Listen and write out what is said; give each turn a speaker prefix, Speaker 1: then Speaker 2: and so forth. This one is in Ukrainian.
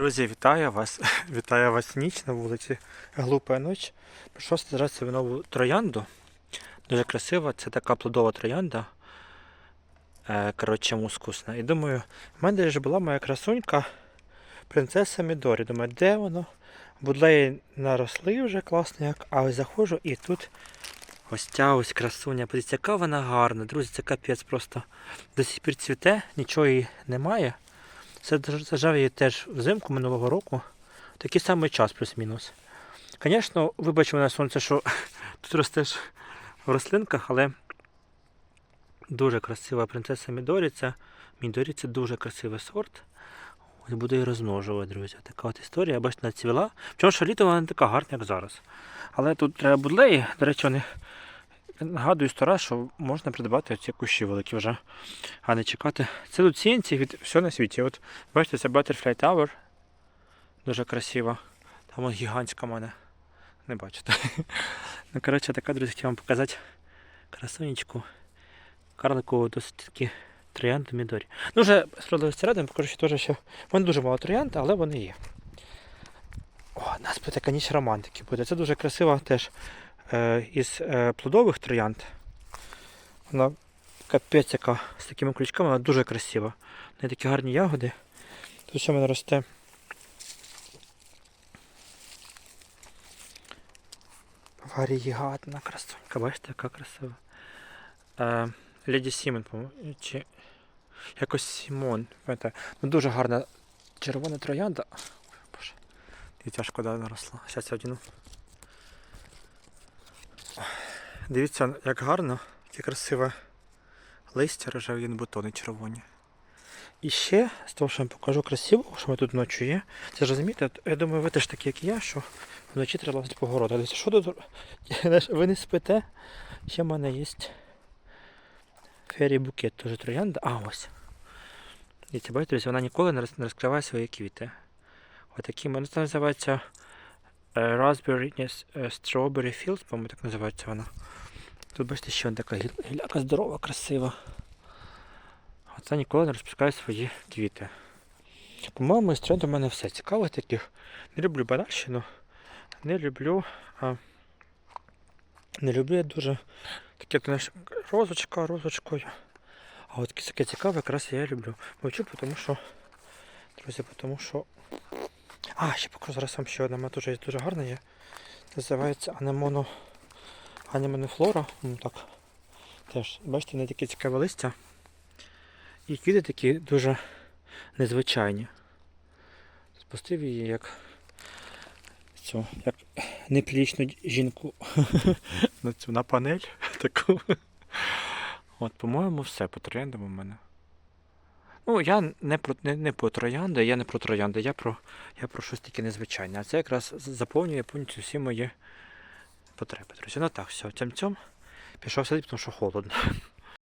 Speaker 1: Друзі, вітаю вас! Вітаю вас ніч на вулиці. Глупа ніч. Прийшов зараз собі нову троянду. Дуже красива, це така плодова троянда. Е, коротше, мускусна. І думаю, в мене ж була моя красунька, принцеса Мідорі. Думаю, де воно? Будлеї наросли вже класно як, а ось заходжу і тут ось ця ось красуня. Подивіться, яка вона гарна. Друзі, це капець просто до сих пір цвіте, нічого її немає. Це зажав її теж взимку минулого року. Такий самий час, плюс-мінус. Звісно, вибачимо на сонце, що тут ростеш в рослинках, але дуже красива принцеса Мідорі. Це, Мідорі це дуже красивий сорт. Ось буду її розмножувати, друзі. Така от історія, бачите, нацвіла. Чому що літо вона не така гарна, як зараз. Але тут треба будлеї, до речі, вони нагадую сто раз, що можна придбати ці кущі великі вже, а не чекати. Це тут сінці від всього на світі. От бачите, це Butterfly Tower. Дуже красиво. Там вон гігантська в мене. Не бачите. ну, коротше, така, друзі, хотів вам показати красунечку. Карликову досить таки троянду Мідорі. Ну, вже справедливості ради, покажу, що теж ще. В мене дуже мало троянд, але вони є. О, у нас буде така ніч романтики буде. Це дуже красива теж із е, плодових троянд. Вона капець яка з такими крючками, вона дуже красива. В неї такі гарні ягоди. Тут ще в мене росте. Варігатна красунька, бачите, яка красива. Е, Леді Сімон, чи якось Сімон. Ну, дуже гарна червона троянда. Боже. Дивіться, шкода наросла. Зараз я одіну. Дивіться, як гарно, яке красиве листя рожеві бутони червоні. І ще, з того, що я вам покажу красиво, що ми тут ночі є. Це ж розумієте, я думаю, ви теж такі, як я, що вночі треба лазити по городу. Дивіться, що тут? Ви не спите? Ще в мене є фері букет, теж троянда. А ось. Дивіться, бачите, вона ніколи не розкриває свої квіти. Отакі, мене це називається Raspberry, ні, е, Strawberry Fields, по-моєму, так називається вона. Тут бачите, ще вона така гіл- гіляка здорова, красива. Оце ніколи не розпускає свої квіти. По-моєму, з трендом у мене все. Цікаво таких. Не люблю банальщину. Не люблю. А... Не люблю я дуже таке, знаєш, розочка розочкою. А от таке цікаве, якраз я люблю. Мовчу, тому що. Друзі, тому що. А, ще покажу зараз вам ще одна, вона дуже гарна є. Називається анемоно. Анемонофлора. Ну так. Теж, бачите, в неї таке цікаве листя. І квіти такі дуже незвичайні. Спустив її як цю, як неприлічну жінку на цю на панель таку. От, по-моєму, все по трояндам у мене. Ну, я не про не, не про троянди, я не про троянди, я про, я про щось таке незвичайне. А це якраз заповнює повністю всі мої потреби. Друзі, ну так, все, цим цьом Пішов сидіти, тому що холодно.